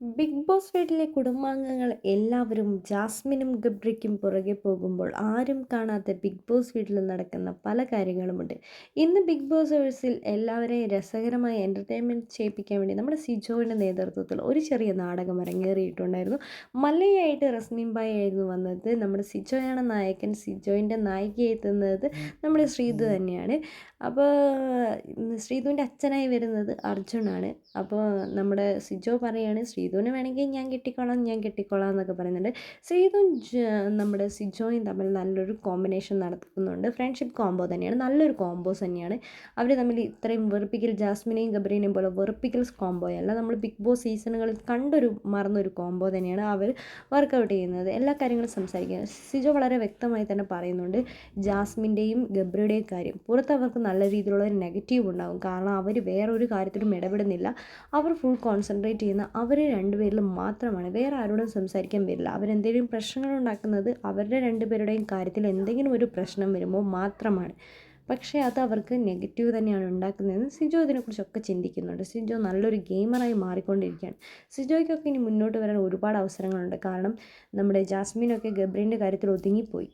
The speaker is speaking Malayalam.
ബിഗ് ബോസ് വീട്ടിലെ കുടുംബാംഗങ്ങൾ എല്ലാവരും ജാസ്മിനും ഗബ്രിക്കും പുറകെ പോകുമ്പോൾ ആരും കാണാത്ത ബിഗ് ബോസ് വീട്ടിൽ നടക്കുന്ന പല കാര്യങ്ങളുമുണ്ട്. ഇന്ന് ബിഗ് ബോസ് ഹൗസിൽ എല്ലാവരെയും രസകരമായി എന്റർടൈൻമെന്റ് ചെയ്യിപ്പിക്കാൻ വേണ്ടി നമ്മുടെ സിജോയുടെ നേതൃത്വത്തിൽ ഒരു ചെറിയ നാടകം അരങ്ങേറിയിട്ടുണ്ടായിരുന്നു. മല്ലയായിട്ട് റസ്മിൻബായി ആയിരുന്നു വന്നത്. നമ്മുടെ സിജോയാണ് നായകൻ. സിജോയിന്റെ നായികയായി എത്തുന്നത് നമ്മുടെ ശ്രീതു തന്നെയാണ്. അപ്പോൾ ശ്രീതുവിന്റെ അച്ഛനായി വരുന്നത് അർജുനാണ്. അപ്പോൾ നമ്മുടെ സിജോ പറയാണ് ശ്രീതുവിനെ വേണമെങ്കിൽ ഞാൻ കെട്ടിക്കോളാം ഞാൻ കെട്ടിക്കോളാം എന്നൊക്കെ പറയുന്നുണ്ട്. ശ്രീതും നമ്മുടെ സിജോയും തമ്മിൽ നല്ലൊരു കോമ്പിനേഷൻ നടക്കുന്നുണ്ട് ഫ്രണ്ട്ഷിപ്പ് കോംബോ തന്നെയാണ്. നല്ലൊരു കോംബോസ് തന്നെയാണ്. അവർ തമ്മിൽ ഇത്രയും വെറുപ്പിക്കൽ ജാസ്മിനെയും ഗബ്രീനെയും പോലെ വെറുപ്പിക്കൽ കോംബോ അല്ല. നമ്മൾ ബിഗ് ബോസ് സീസണുകളിൽ കണ്ടൊരു മറന്നൊരു കോംബോ തന്നെയാണ് അവർ വർക്കൗട്ട് ചെയ്യുന്നത്. എല്ലാ കാര്യങ്ങളും സംസാരിക്കുക. സിജോ വളരെ വ്യക്തമായി തന്നെ പറയുന്നുണ്ട് ജാസ്മിന്റെയും ഗബ്രിയുടെയും കാര്യം. പുറത്ത് അവർക്ക് നല്ല രീതിയിലുള്ള ഒരു നെഗറ്റീവ് ഉണ്ടാകും കാരണം അവർ വേറൊരു കാര്യത്തിലും ഇടപെടുന്നില്ല. അവർ ഫുൾ കോൺസെൻട്രേറ്റ് ചെയ്യുന്ന അവർ രണ്ടുപേരിലും മാത്രമാണ്. വേറെ ആരോടും സംസാരിക്കാൻ വരില്ല. അവരെന്തെങ്കിലും പ്രശ്നങ്ങൾ ഉണ്ടാക്കുന്നത് അവരുടെ രണ്ടുപേരുടെയും കാര്യത്തിൽ എന്തെങ്കിലും ഒരു പ്രശ്നം വരുമ്പോൾ മാത്രമാണ്. പക്ഷേ അത് അവർക്ക് നെഗറ്റീവ് തന്നെയാണ് ഉണ്ടാക്കുന്നതെന്ന് സിജോ ഇതിനെക്കുറിച്ചൊക്കെ ചിന്തിക്കുന്നുണ്ട്. സിജോ നല്ലൊരു ഗെയിമറായി മാറിക്കൊണ്ടിരിക്കുകയാണ്. സിജോയ്ക്കൊക്കെ ഇനി മുന്നോട്ട് വരാൻ ഒരുപാട് അവസരങ്ങളുണ്ട്. കാരണം നമ്മുടെ ജാസ്മിനൊക്കെ ഗബ്രീന്റെ കാര്യത്തിൽ ഒതുങ്ങിപ്പോയി.